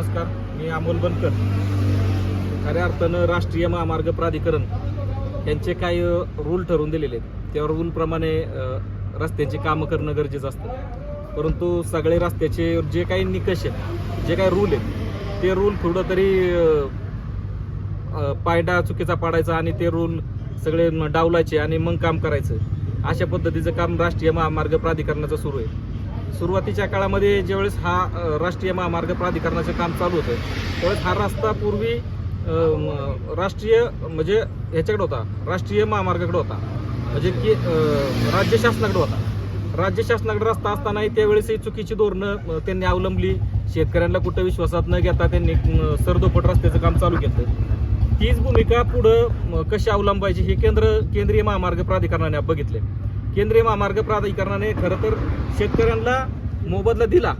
नमस्कार मी अमोल बनकर. खऱ्या अर्थानं राष्ट्रीय महामार्ग प्राधिकरण यांचे काही रूल ठरवून दिलेले आहेत. त्या रूलप्रमाणे अ, रस्त्यांची कामं करणं गरजेचं असतं. परंतु सगळे रस्त्याचे जे काही निकष आहेत जे काही रूल आहेत ते रूल थोडं तरी पायडा चुकीचा पाडायचा आणि ते रूल सगळे डावलायचे आणि मग काम करायचं. अशा पद्धतीचं काम राष्ट्रीय महामार्ग प्राधिकरणाचं सुरू आहे. सुरुवातीच्या काळामध्ये ज्यावेळेस हा राष्ट्रीय महामार्ग प्राधिकरणाचं काम चालू होतं त्यावेळेस हा रस्ता पूर्वी राष्ट्रीय म्हणजे ह्याच्याकडे होता राष्ट्रीय महामार्गाकडे होता. म्हणजे की राज्य शासनाकडे होता. राज्य शासनाकडे रस्ता असतानाही त्यावेळेसही चुकीची धोरणं त्यांनी अवलंबली. शेतकऱ्यांना कुठं विश्वासात न घेता त्यांनी सरदोपट रस्त्याचं काम चालू केलं. तीच भूमिका पुढं कशी अवलंबायची हे केंद्र केंद्रीय महामार्ग प्राधिकरणाने बघितले. केंद्रीय महामार्ग प्राधिकरणाने खरं तर शेतकऱ्यांना मोबदला दिला.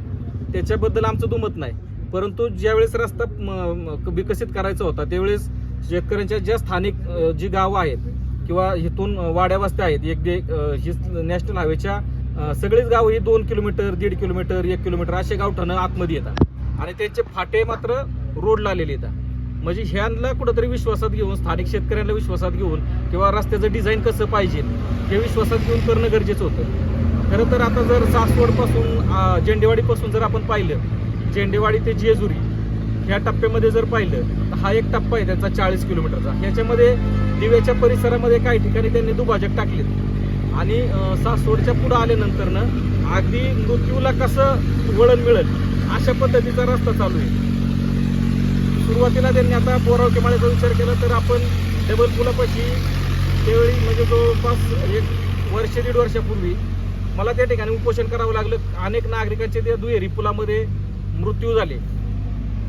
त्याच्याबद्दल आमचं दुमत नाही. परंतु ज्यावेळेस रस्ता म, विकसित करायचा होता त्यावेळेस शेतकऱ्यांच्या ज्या स्थानिक जी गावं आहेत किंवा इथून वाड्या वस्त्या आहेत एक दे ही नॅशनल हायवेच्या सगळीच गावं ही दोन किलोमीटर दीड किलोमीटर एक किलोमीटर असे गावठाणं आतमध्ये येतात. आणि त्यांचे फाटे मात्र रोडला आलेले येतात. म्हणजे ह्यांना कुठंतरी विश्वासात घेऊन स्थानिक शेतकऱ्यांना विश्वासात घेऊन किंवा रस्त्याचं डिझाईन कसं पाहिजे हे विश्वासात घेऊन करणं गरजेचं होतं. खरं तर आता जर सासवडपासून झेंडेवाडीपासून जर आपण पाहिलं झेंडेवाडी ते जेजुरी ह्या टप्प्यामध्ये जर पाहिलं तर हा एक टप्पा आहे त्यांचा चाळीस किलोमीटरचा. ह्याच्यामध्ये दिव्याच्या परिसरामध्ये काही ठिकाणी त्यांनी दुभाजक टाकले आणि सासवडच्या पुढं आल्यानंतरनं अगदी मृत्यूला कसं वळण मिळेल अशा पद्धतीचा रस्ता चालू आहे. सुरुवातीला त्यांनी आता बोराव किमाळ्याचा विचार केला तर आपण डबल पुलापाशी त्यावेळी म्हणजे जवळपास एक वर्ष दीड वर्षापूर्वी मला त्या ठिकाणी उपोषण करावं लागलं. अनेक नागरिकांचे त्या दुहेरी पुलामध्ये मृत्यू झाले.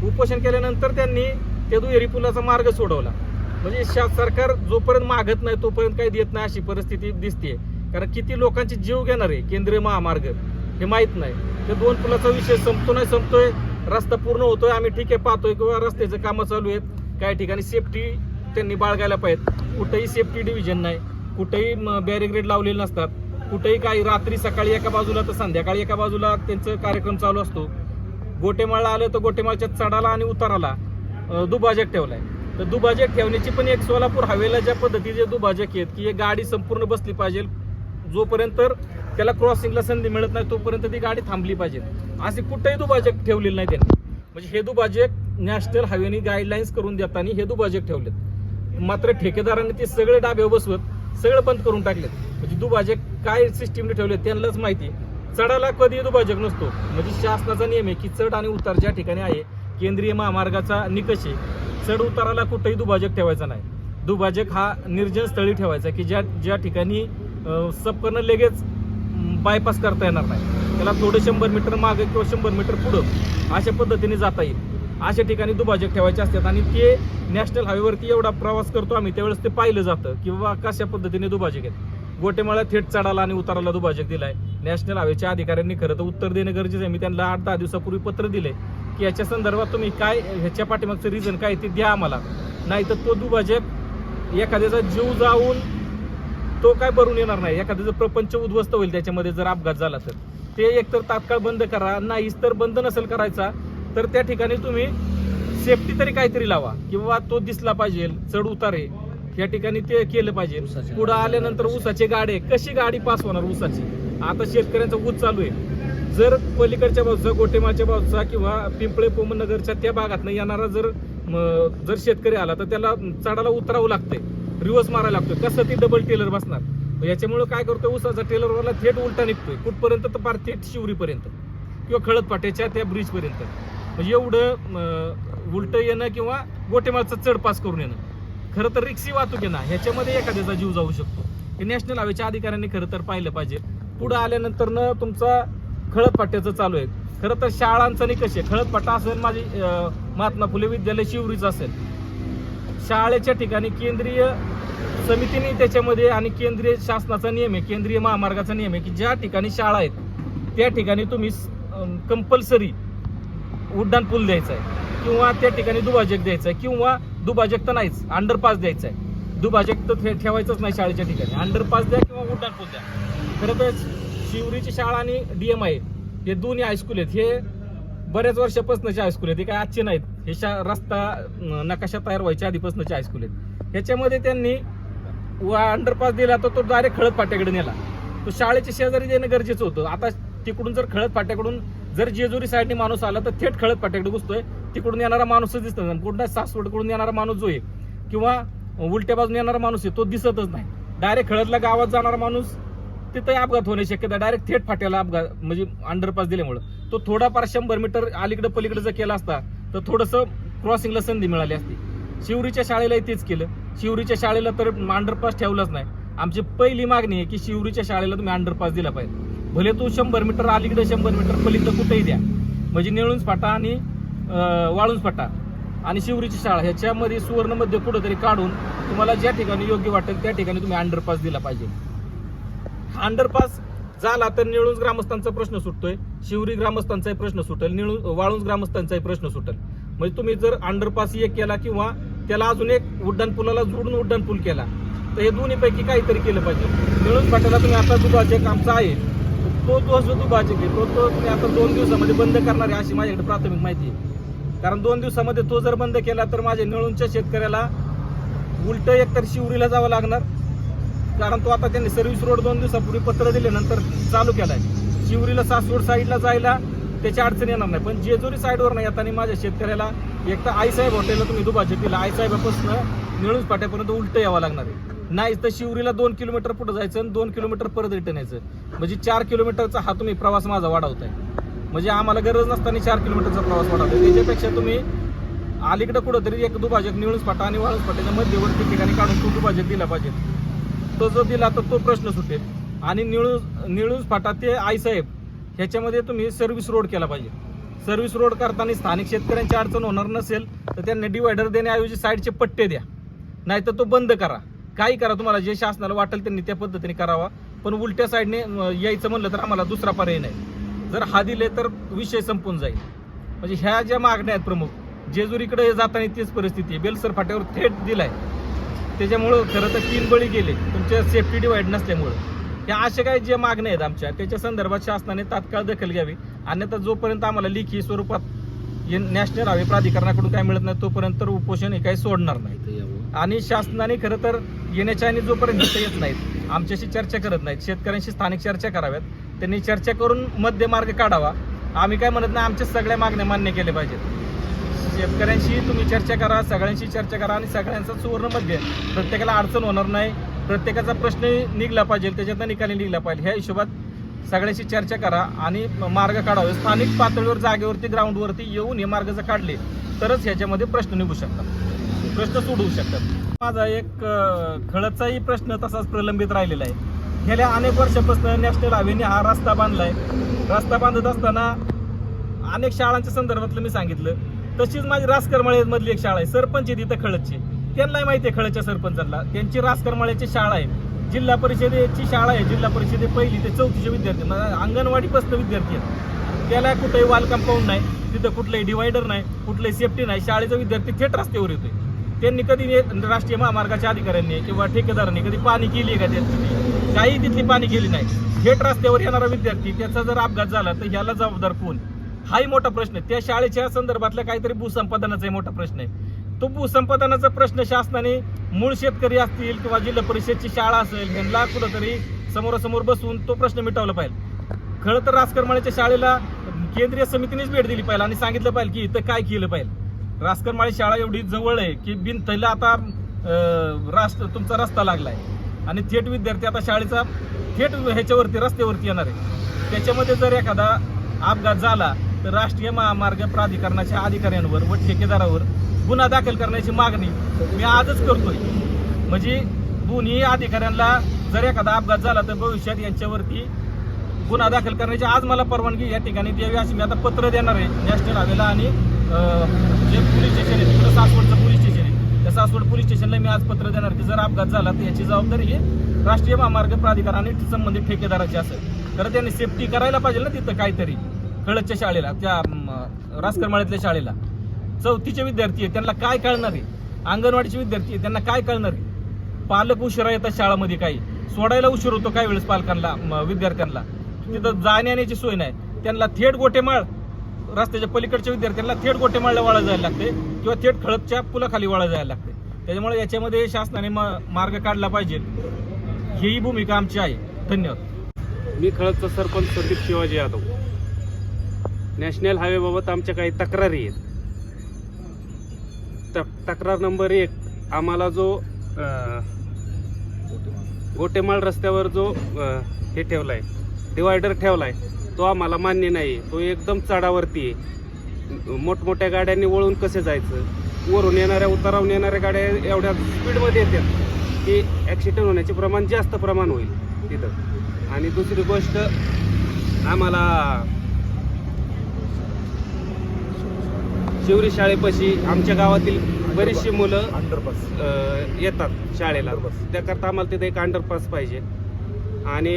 उपोषण केल्यानंतर त्यांनी त्या दुहेरी पुलाचा मार्ग सोडवला. म्हणजे शा सरकार जोपर्यंत मागत नाही तोपर्यंत काही देत नाही अशी परिस्थिती दिसते कारण किती लोकांचे जीव घेणार आहे केंद्रीय महामार्ग हे माहीत नाही. त्या दोन पुलाचा विषय संपतो नाही संपतोय. रस्ता पूर्ण होतोय आम्ही ठीक आहे पाहतोय किंवा रस्त्याचं कामं चालू आहेत. काही ठिकाणी सेफ्टी त्यांनी बाळगायला पाहिजेत. कुठेही सेफ्टी डिव्हिजन नाही. कुठेही बॅरिग्रेड लावलेले नसतात. कुठेही काही रात्री सकाळी एका बाजूला तर संध्याकाळी एका बाजूला त्यांचं कार्यक्रम चालू असतो. गोटेमाळला आलं तर गोटेमाळच्या चढाला आणि उताराला दुभाजक दुभाजक ठेवलाय. तर दुभाजक ठेवण्याची पण एक सोलापूर हवेला ज्या पद्धतीचे दुभाजक आहेत की एक गाडी संपूर्ण बसली पाहिजे जोपर्यंत त्याला क्रॉसिंगला संधी मिळत नाही तोपर्यंत ती गाडी थांबली पाहिजे. असे कुठेही दुभाजक ठेवलेले नाही त्यांनी. म्हणजे हे दुभाजक नॅशनल हायवेनी गाईडलाईन्स करून देताना हे दुभाजक ठेवलेत. मात्र ठेकेदारांनी ते सगळे डाबे बसवत सगळं बंद करून टाकलेत. म्हणजे दुभाजक काय सिस्टीमने ठेवले त्यांनाच माहिती चढाला कधी दुभाजक नसतो. म्हणजे शासनाचा नियम आहे की चढ आणि उतार ज्या ठिकाणी आहे केंद्रीय महामार्गाचा निकष आहे चढ उताराला कुठेही दुभाजक ठेवायचा नाही. दुभाजक हा निर्जन स्थळी ठेवायचा की ज्या ज्या ठिकाणी सबकर्ण लगेच बायपास करता येणार नाही. त्याला थोडं शंभर मीटर मागे किंवा शंभर मीटर पुढं अशा पद्धतीने जाता येईल. अशा ठिकाणी दुभाजक ठेवायचे असतात आणि ते नॅशनल हायवेवरती एवढा प्रवास करतो आम्ही त्यावेळेस ते पाहिलं जातं किंवा कशा पद्धतीने दुभाजक आहेत. गोटेमाळा थेट चढाला आणि उताराला दुभाजक दिलाय. नॅशनल हायवेच्या अधिकाऱ्यांनी खरं तर उत्तर देणं गरजेचं आहे. मी त्यांना आठ दहा दिवसापूर्वी पत्र दिले की याच्या संदर्भात तुम्ही काय ह्याच्या पाठीमागचं रिझन काय ते द्या आम्हाला. नाही तर तो दुभाजक एखाद्याचा जीव जाऊन तो काय भरून येणार नाही. एखाद्याचं प्रपंच उद्ध्वस्त होईल त्याच्यामध्ये जर अपघात झाला तर. ते एकतर तात्काळ बंद करा नाहीच तर बंद नसेल करायचा तर त्या ठिकाणी तुम्ही सेफ्टी तरी काहीतरी लावा. किंवा तो दिसला पाहिजे चढ उतारे या ठिकाणी ते केलं पाहिजे. पुढं आल्यानंतर ऊसाचे गाडे कशी गाडी पास होणार ऊसाची? आता शेतकऱ्यांचा ऊस चालू आहे. जर पलीकडच्या बाजूचा गोटेमाच्या बाजूचा किंवा पिंपळे पोमनगरच्या त्या भागात येणारा जर जर शेतकरी आला तर त्याला चढायला उतरावं लागतंय. रिवर्स मारायला लागतोय. कसं ती डबल टेलर बसणार? मग याच्यामुळे काय करतो उसाचा टेलरवाला थेट उलटा निघतोय. कुठपर्यंत तर पार थेट शिवरीपर्यंत. किंवा खळदपाट्याच्या त्या ब्रिजपर्यंत म्हणजे एवढं उलट येणं किंवा गोटेमाळचा चढ पास करून येणं. खरं तर रिक्षी वाहतूक येणं ह्याच्यामध्ये एखाद्याचा जीव जाऊ शकतो. हे नॅशनल हायवेच्या अधिकाऱ्यांनी खरं तर पाहिलं पाहिजे. पुढं आल्यानंतर न तुमचा खळदपाट्याचं चालू आहे. खरं तर शाळांचा निकष आहे? खळदपाटा असेल माझी महात्मा फुले विद्यालय शिवरीचं असेल. शाळेच्या ठिकाणी केंद्रीय समितीने त्याच्यामध्ये आणि केंद्रीय शासनाचा नियम आहे केंद्रीय महामार्गाचा नियम आहे की ज्या ठिकाणी शाळा आहेत त्या ठिकाणी तुम्ही कंपल्सरी उड्डाण पूल द्यायचा आहे. किंवा त्या ठिकाणी दुभाजक द्यायचा आहे किंवा दुभाजक तर नाहीच अंडरपास द्यायचा आहे. दुभाजक तर ठेवायचंच नाही शाळेच्या ठिकाणी. अंडरपास द्या किंवा उड्डाण पूल द्या. खरं तर शिवरीची शाळा आणि डीएम आय हे दोन्ही हायस्कूल आहेत. हे बऱ्याच वर्षापासूनचे हायस्कूल आहेत. हे काय आजचे नाहीत. हे शा रस्ता नकाशा तयार व्हायच्या आधीपासूनचे हायस्कूल आहेत. ह्याच्यामध्ये त्यांनी अंडरपास दिला तर तो डायरेक्ट खळद फाट्याकडे नेला. तो शाळेच्या शेजारी देणं गरजेचं होतं. आता तिकडून जर खळद फाट्याकडून जर जेजुरी साईडने माणूस आला तर थेट खळद फाट्याकडे घुसतोय. तिकडून येणारा माणूसच दिसत नाही. कुठला सासवडकडून येणारा माणूस जो आहे किंवा उलट्या बाजून येणारा माणूस आहे तो दिसतच नाही. डायरेक्ट खळदला गावात जाणारा माणूस तिथे अपघात होण्याची शक्यता डायरेक्ट थेट फाट्याला अपघात म्हणजे अंडरपास दिल्यामुळं. तो थोडाफार शंभर मीटर अलीकडे पलीकडे जर केला असता तर थोडंसं क्रॉसिंगला संधी मिळाली असती. शिवरीच्या शाळेलाही तेच केलं. शिवरीच्या शाळेला तर अंडरपास ठेवलंच नाही. आमची पहिली मागणी आहे की शिवरीच्या शाळेला तुम्ही अंडरपास दिला पाहिजे. भले तू शंभर मीटर अलीकडे शंभर मीटर पलीकडे कुठेही द्या. म्हणजे निळूंज फाटा आणि अं, फाटा आणि शिवरीची शाळा ह्याच्यामध्ये सुवर्णमध्ये कुठंतरी काढून तुम्हाला ज्या ठिकाणी योग्य वाटेल त्या ठिकाणी तुम्ही अंडरपास दिला पाहिजे. अंडरपास झाला तर निळूज ग्रामस्थांचा प्रश्न सुटतोय शिवरी ग्रामस्थांचाही प्रश्न सुटेल निळू वाळूंज ग्रामस्थांचाही प्रश्न सुटेल. म्हणजे तुम्ही जर अंडरपास एक केला किंवा त्याला अजून एक उड्डाण पुलाला जोडून उड्डाण पूल केला. तर हे दोन्हीपैकी काहीतरी केलं पाहिजे. मिळून फाट्याला तुम्ही आता दुभाजक कामचा आहे. तो तो जो दुभाजक आहे तो तो तुम्ही आता दोन दिवसामध्ये बंद करणार आहे अशी माझ्याकडे प्राथमिक माहिती आहे. कारण दोन दिवसामध्ये तो जर बंद केला तर माझ्या निळूनच्या शेतकऱ्याला उलट एकतर शिवरीला जावं लागणार. कारण तो आता त्यांनी सर्व्हिस रोड दोन दिवसापूर्वी पत्र दिल्यानंतर चालू केला आहे शिवरीला सासवड साईडला जायला त्याची अडचण येणार नाही. पण जेजुरी साईडवर नाही येताना माझ्या शेतकऱ्याला एक तर आईसाहेब हॉटेलला तुम्ही दुभाचे दिला आईसाहेबापासून निळूस फाट्यापर्यंत उलट यावं लागणार आहे. नाही तर शिवरीला दोन किलोमीटर पुढे जायचं आणि दोन किलोमीटर परत रिटर्न यायचं. म्हणजे चार किलोमीटरचा हा तुम्ही प्रवास माझा वाढवताय. म्हणजे आम्हाला गरज नसताना चार किलोमीटरचा प्रवास वाढवताय. त्याच्यापेक्षा तुम्ही अलीकडे कुठंतरी एक दुभाजक निळूस फाटा आणि वाळूस फाट्याच्या मध्यवर्ती ठिकाणी काढून तो दुभाजक दिला पाहिजे. तो जो दिला तर तो प्रश्न सुटेल. आणि निळूस निळूस फाटा ते आईसाहेब ह्याच्यामध्ये तुम्ही सर्व्हिस रोड केला पाहिजे. सर्व्हिस रोड करताना स्थानिक शेतकऱ्यांची अडचण होणार नसेल तर त्यांना डिवायडर देण्याऐवजी साईडचे पट्टे द्या. नाहीतर तो बंद करा. काही करा तुम्हाला जे शासनाला वाटेल त्यांनी त्या पद्धतीने करावा. पण उलट्या साईडने यायचं म्हणलं तर आम्हाला दुसरा पर्याय नाही. जर हा दिले तर विषय संपून जाईल. म्हणजे ह्या ज्या मागण्या आहेत प्रमुख जेजुरीकडे जाताना तीच परिस्थिती आहे. बेलसर फाट्यावर थेट दिलाय. त्याच्यामुळं खरं तर तीन बळी गेले. तुमच्या सेफ्टी डिवाईड नसल्यामुळं. ह्या अशा काही ज्या मागण्या आहेत आमच्या त्याच्या संदर्भात शासनाने तात्काळ दखल घ्यावी. अन्यथा जोपर्यंत आम्हाला लेखी स्वरूपात नॅशनल हवे प्राधिकरणाकडून काय मिळत नाही तोपर्यंत तर उपोषण हे काही सोडणार नाही. आणि शासनाने खरं तर येण्याच्या आणि जोपर्यंत येत नाहीत आमच्याशी चर्चा करत नाहीत शेतकऱ्यांशी स्थानिक चर्चा कराव्यात त्यांनी चर्चा करून मध्य मार्ग काढावा. आम्ही काय म्हणत नाही आमच्या सगळ्या मागण्या मान्य केल्या पाहिजेत. शेतकऱ्यांशी तुम्ही चर्चा करा सगळ्यांशी चर्चा करा आणि सगळ्यांचा सुवर्ण मध्य प्रत्येकाला अडचण होणार नाही. प्रत्येकाचा प्रश्न निघला पाहिजे त्याच्यातनं निकाली निघला पाहिजे. ह्या हिशोबात सगळ्याशी चर्चा करा आणि मार्ग काढावे. स्थानिक पातळीवर जागेवरती ग्राउंडवरती येऊन हे मार्ग जर काढले तरच ह्याच्यामध्ये प्रश्न निघू शकतात. प्रश्न सोडवू शकतात. माझा एक अं, खळदचाही प्रश्न तसाच प्रलंबित राहिलेला आहे. गेल्या अनेक वर्षापासून नॅशनल हायवेने हा रस्ता बांधलाय. रस्ता बांधत असताना अनेक शाळांच्या संदर्भातलं मी सांगितलं. तशीच माझी रासकरमाळे मधली एक शाळा आहे सरपंच आहे तिथं खळदची. त्यांनाही माहिती आहे खळच्या सरपंचांना. त्यांची रासकरमाळ्याची शाळा आहे. जिल्हा परिषदेची शाळा आहे. जिल्हा परिषदे पहिली ते चौथीचे विद्यार्थी म्हणजे अंगणवाडीपासून विद्यार्थी आहेत. त्याला कुठेही वाल कंपाऊंड नाही. तिथं कुठलंही डिवायडर नाही. कुठलंही सेफ्टी नाही. शाळेचा विद्यार्थी थेट रस्त्यावर येतोय. त्यांनी कधी ने- राष्ट्रीय महामार्गाच्या अधिकाऱ्यांनी किंवा ठेकेदारांनी कधी पाणी केली आहे का त्यांची? काही तिथली पाणी केली नाही. थेट रस्त्यावर येणारा विद्यार्थी त्याचा जर अपघात झाला तर ह्याला जबाबदार कोण? हाही मोठा प्रश्न आहे. त्या शाळेच्या संदर्भातला काहीतरी भूसंपादनाचाही मोठा प्रश्न आहे. तो भूसंपादनाचा प्रश्न शासनाने मूळ शेतकरी असतील किंवा जिल्हा परिषदची शाळा असेल ह्यांना कुठंतरी समोरासमोर बसून तो प्रश्न मिटवला पाहिजे. खरं तर राजकरमाळ्याच्या शाळेला केंद्रीय समितीनेच भेट दिली पाहिजे आणि सांगितलं पाहिजे की इथं काय केलं पाहिजे. राजकरमाळी शाळा एवढी जवळ आहे की बिनतला आता अं, राष्ट्र तुमचा रस्ता लागलाय. आणि थेट विद्यार्थी आता शाळेचा थेट ह्याच्यावरती रस्त्यावरती येणार आहे. त्याच्यामध्ये जर एखादा अपघात झाला तर राष्ट्रीय महामार्ग प्राधिकरणाच्या अधिकाऱ्यांवर व ठेकेदारावर गुन्हा दाखल करण्याची मागणी मी आजच करतोय. म्हणजे दोन्ही अधिकाऱ्यांना जर एखादा अपघात झाला तर भविष्यात यांच्यावरती गुन्हा दाखल करण्याची आज मला परवानगी या ठिकाणी द्यावी अशी मी आता पत्र देणार आहे. नॅशनल हायवेला आणि जे पोलीस स्टेशन आहे तिकडं सासवडचं पोलीस स्टेशन आहे. त्या सासवड पोलीस स्टेशनला मी आज पत्र देणार की जर अपघात झाला तर याची जबाबदारी ही राष्ट्रीय महामार्ग प्राधिकार आणि संबंधित ठेकेदाराची असेल. तर त्यांनी सेफ्टी करायला पाहिजे ना तिथं काहीतरी. खळदच्या शाळेला त्या राजकरमाळ्यातल्या शाळेला. चौथीचे विद्यार्थी आहेत त्यांना काय कळणार आहे? अंगणवाडीचे विद्यार्थी आहे त्यांना काय कळणार आहे? पालक उशिरा येतात शाळामध्ये काही. सोडायला उशीर होतो काही वेळेस पालकांना विद्यार्थ्यांना. तिथं जाण्या सोय नाही. त्यांना थेट गोटेमाळ रस्त्याच्या पलीकडच्या विद्यार्थ्यांना थेट गोटेमाळला वाळा जायला लागते किंवा थेट खळपच्या पुलाखाली वाळा जायला लागते. त्याच्यामुळे याच्यामध्ये शासनाने मार्ग काढला पाहिजे. ही भूमिका आमची आहे. धन्यवाद. मी खळपचा सरपंच प्रदीप शिवाजी यादव. नॅशनल हायवेबाबत आमच्या काही तक्रारी आहेत. तक तक्रार नंबर एक आम्हाला जो गोटेमाळ रस्त्यावर जो हे ठेवला आहे डिवायडर ठेवला आहे तो आम्हाला मान्य नाही तो एकदम चढावरती आहे. मोठमोठ्या गाड्यांनी वळून कसे जायचं? वरून येणाऱ्या उतारावून येणाऱ्या गाड्या एवढ्या स्पीडमध्ये येतात की ॲक्सिडेंट होण्याचे प्रमाण जास्त प्रमाण होईल तिथं. आणि दुसरी गोष्ट आम्हाला शिवरी शाळेपाशी आमच्या गावातील बरीचशी मुलं अंडरपास अ, येतात शाळेला. त्याकरता आम्हाला तिथे एक अंडरपास पाहिजे. आणि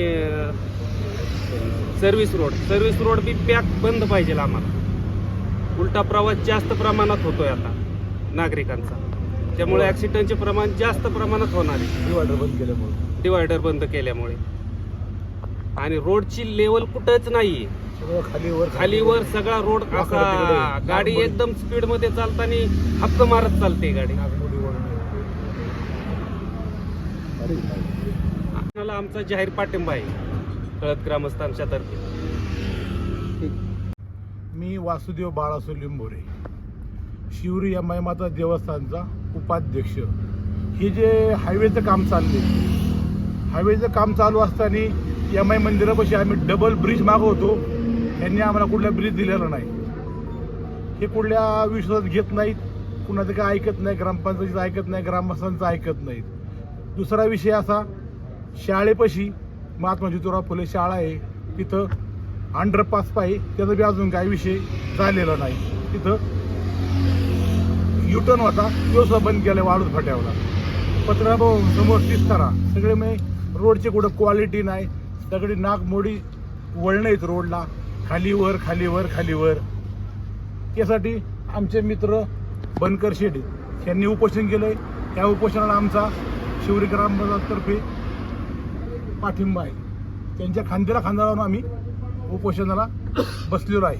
सर्व्हिस रोड सर्व्हिस रोड बी पॅक बंद पाहिजे आम्हाला. उलटा प्रवास जास्त प्रमाणात होतोय आता नागरिकांचा. त्यामुळे ॲक्सिडेंटचे प्रमाण जास्त प्रमाणात होणार आहे. डिवायडर बंद केल्यामुळे. डिवायडर बंद केल्यामुळे. आणि रोडची लेवल कुठंच खालीवर खालीवर सगळा रोड असा. गाडी. एकदम स्पीडमध्ये चालताना हप्प मारत चालते गाडी. आमचा जाहीर पाठिंबा आहे. कळत ग्रामस्थांच्या तर्फे. मी वासुदेव बाळासो लिंबोरे. शिवरी या माता देवस्थानचा उपाध्यक्ष. हे जे हायवेचं काम चालले हायवेचं काम चालू असताना एम आय मंदिरापाशी आम्ही डबल ब्रिज मागवतो. त्यांनी आम्हाला कुठला ब्रीज दिलेला नाही. हे कुठल्या विश्वासात घेत नाहीत कुणाचं काय ऐकत नाही ग्रामपंचायतीचं ऐकत नाही ग्रामस्थांचं ऐकत नाहीत. दुसरा विषय असा शाळेपाशी महात्मा ज्योतिराव फुले शाळा आहे तिथं अंडरपास पाहिजे त्याचा बी अजून काही विषय झालेला नाही. तिथं युटर्न होता तो सुद्धा बंद केला वाढून फाट्यावला पत्रा समोर तिस्तारा सगळे मी रोडची कुठं क्वालिटी नाही. सगळी नागमोडी वळणं आहेत रोडला. खालीवर खालीवर खालीवर यासाठी आमचे मित्र बनकर शेटे यांनी उपोषण केलंय. त्या उपोषणाला आमचा शिवरी ग्रामपंचायततर्फे पाठिंबा आहे. त्यांच्या खांद्याला खांदा लावून आम्ही उपोषणाला बसलेलो आहे.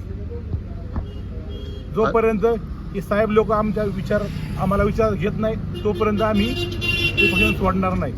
जोपर्यंत हे साहेब लोक आमच्या विचार आम्हाला विचार घेत नाही तोपर्यंत आम्ही उपोषण सोडणार नाही.